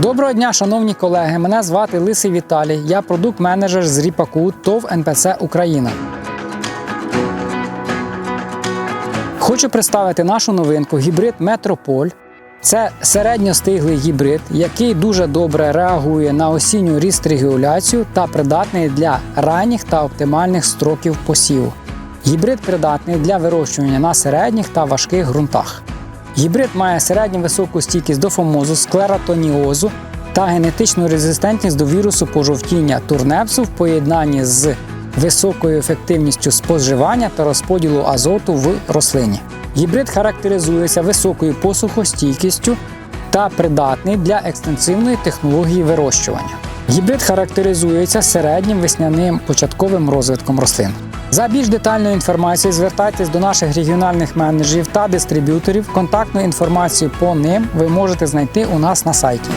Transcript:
Доброго дня, шановні колеги. Мене звати Лисий Віталій. Я продукт-менеджер з Ріпаку ТОВ НПЦ Україна. Хочу представити нашу новинку гібрид Метрополь. Це середньостиглий гібрид, який дуже добре реагує на осінню ріст-регуляцію та придатний для ранніх та оптимальних строків посіву. Гібрид придатний для вирощування на середніх та важких ґрунтах. Гібрид має середню високу стійкість до фомозу, склеротоніозу та генетичну резистентність до вірусу пожовтіння турнепсу в поєднанні з високою ефективністю споживання та розподілу азоту в рослині. Гібрид характеризується високою посухостійкістю та придатний для екстенсивної технології вирощування. Гібрид характеризується середнім весняним початковим розвитком рослин. За більш детальною інформацією звертайтесь до наших регіональних менеджерів та дистриб'юторів. Контактну інформацію по ним ви можете знайти у нас на сайті.